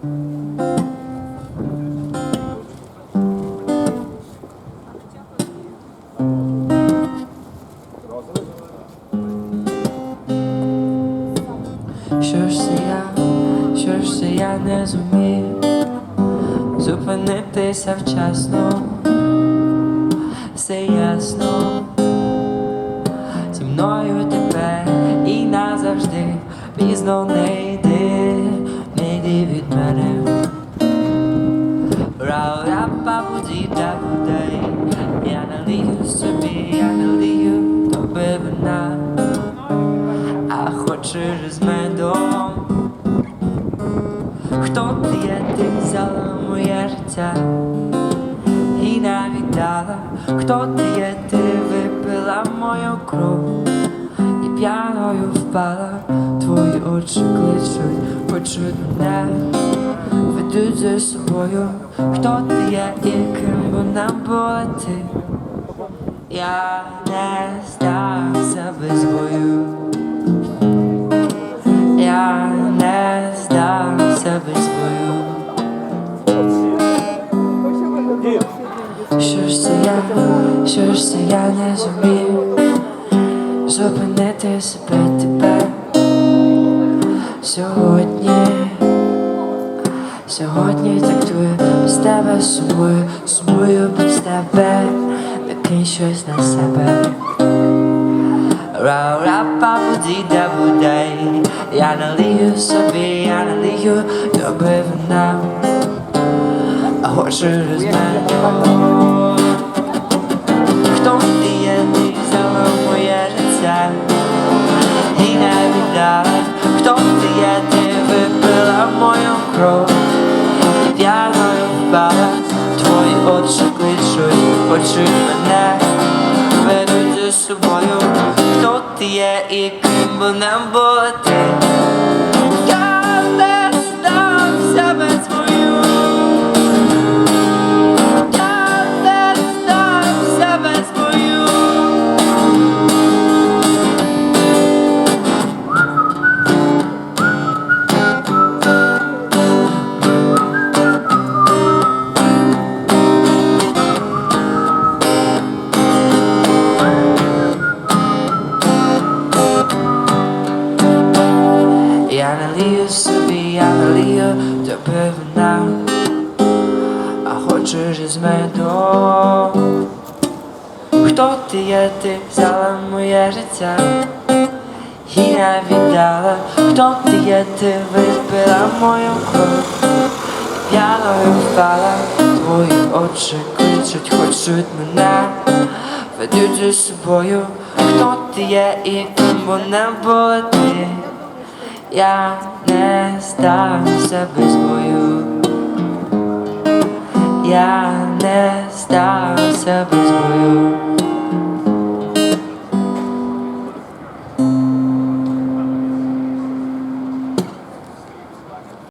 Що ж це я, що ж це я не зумів зупинитися вчасно, все ясно, зі мною тепер і назавжди. Пізно не йди, не від мене. Ра-ра-па-бу-ді-да-бу-дай Я налію собі, я налію тобі вина а хоч через медом Хто ти є, ти взяла моє життя і навіть дала, хто ти є, ти випила мою кров і п'яною впала, твої очі кличуть, хочуть мене, ведуть за собою, хто ти є і ким вона була ти. Я не здався без бою. Я не здамся без бою. Що ж це я, що ж це я не зумів зупинити себе тепер сьогодні, сьогодні тактую без тебе сумую, сумую без тебе, накинь щось на себе. Ра-ра-па-бу-ді-да-бу-дай Я налію собі, я налію тобі вина А хоч через Хто ти є, взяла моє життя. І не віддала за собою, хто ти є і ким би не бути. Я не здамся без бою. Собі, я налію тебе вина, а хочеш із медом. Хто ти є, ти взяла моє життя. І не віддала, хто ти є, ти випила мою кров, п'яною впала, твої очі кличуть, хочуть мене, ведуть за собою, хто ти є? І ким вона була ти. Я не здамся без бою. Я не здамся без бою.